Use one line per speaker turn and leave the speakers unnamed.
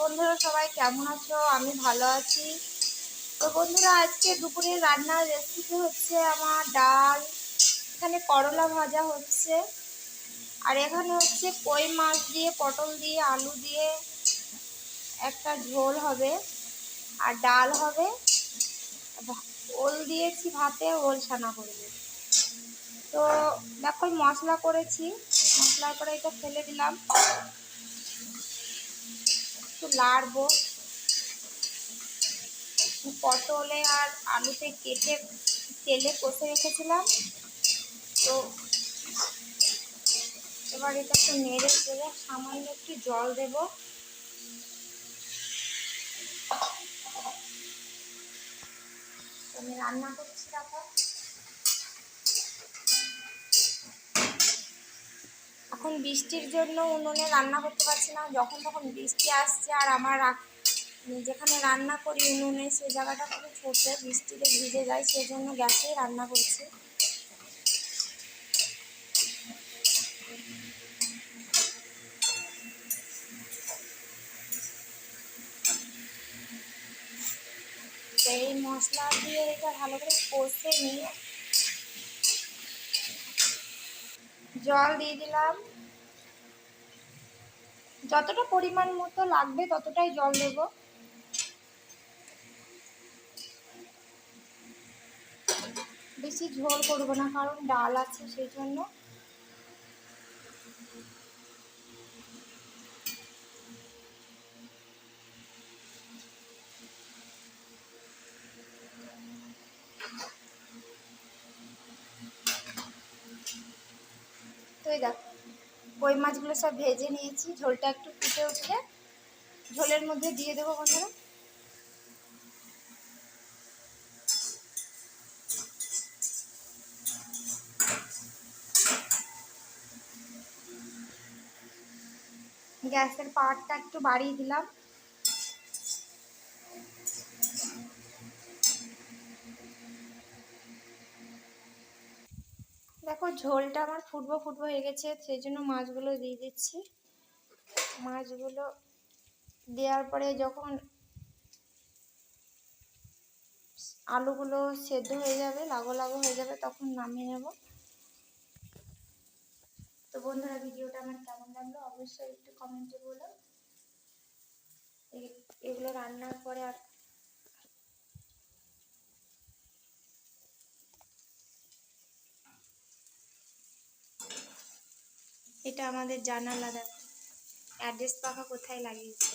বন্ধুরা সবাই কেমন আছো? আমি ভালো আছি। তো বন্ধুরা, আজকে দুপুরে রান্নার রেসিপি হচ্ছে আমার ডাল, এখানে করলা ভাজা হচ্ছে, আর এখানে হচ্ছে কই মাছ দিয়ে, পটল দিয়ে, আলু দিয়ে একটা ঝোল হবে, আর ডাল হবে, ওল দিয়েছি ভাতে, ওল ছানা করবে। তো দেখো, মশলা করেছি মশলা করে এটা ফেলে দিলাম। লাড়বো। পটলে আর আলুতে কেটে তেলে কষে রেখেছিলাম। তো এবার এটা একটু নেড়ে চেড়ে সামান্য একটু জল দেব। আমি রান্না করছি দেখো এখন বৃষ্টির জন্য উনুনে রান্না করতে পারছি না, যখন তখন বৃষ্টি আসছে আর আমার যেখানে রান্না করি উনুনে সেই জায়গাটা খুব ছোটো, বৃষ্টিতে ভিজে যায় সেই জন্য গ্যাসেই রান্না করছি। এই মশলা দিয়ে এটা ভালো করে কষে নিয়ে জল দিয়ে দিলাম। যতটা পরিমাণ মতো লাগবে ততটাই জল দেব। বেশি ঝোল করব না, কারণ ডাল আছে সেই জন্য। তো এই দেখো, কই মাছগুলো সব ভেজে নিয়েছি, ঝোলটা একটু ফুটে উঠলে ঝোলের মধ্যে দিয়ে দেবো বন্ধুরা। গ্যাসের পাওয়ারটা একটু বাড়িয়ে দিলাম। দেখো, ঝোলটা আমার ফুটবো ফুটবো হয়ে গেছে, সেই জন্য মাছগুলো দিয়ে দিচ্ছি। মাছগুলো দেওয়ার পরে যখন আলুগুলো সেদ্ধ হয়ে যাবে লাগো লাগো হয়ে যাবে, তখন নামিয়ে নেব। তো বন্ধুরা, ভিডিওটা আমার কেমন লাগল অবশ্যই একটু কমেন্টে বলো। এগুলো রান্নার পরে আর এটা আমাদের জানালা দেখো। অ্যাড্রেস পাখা কোথায় লাগিয়েছে?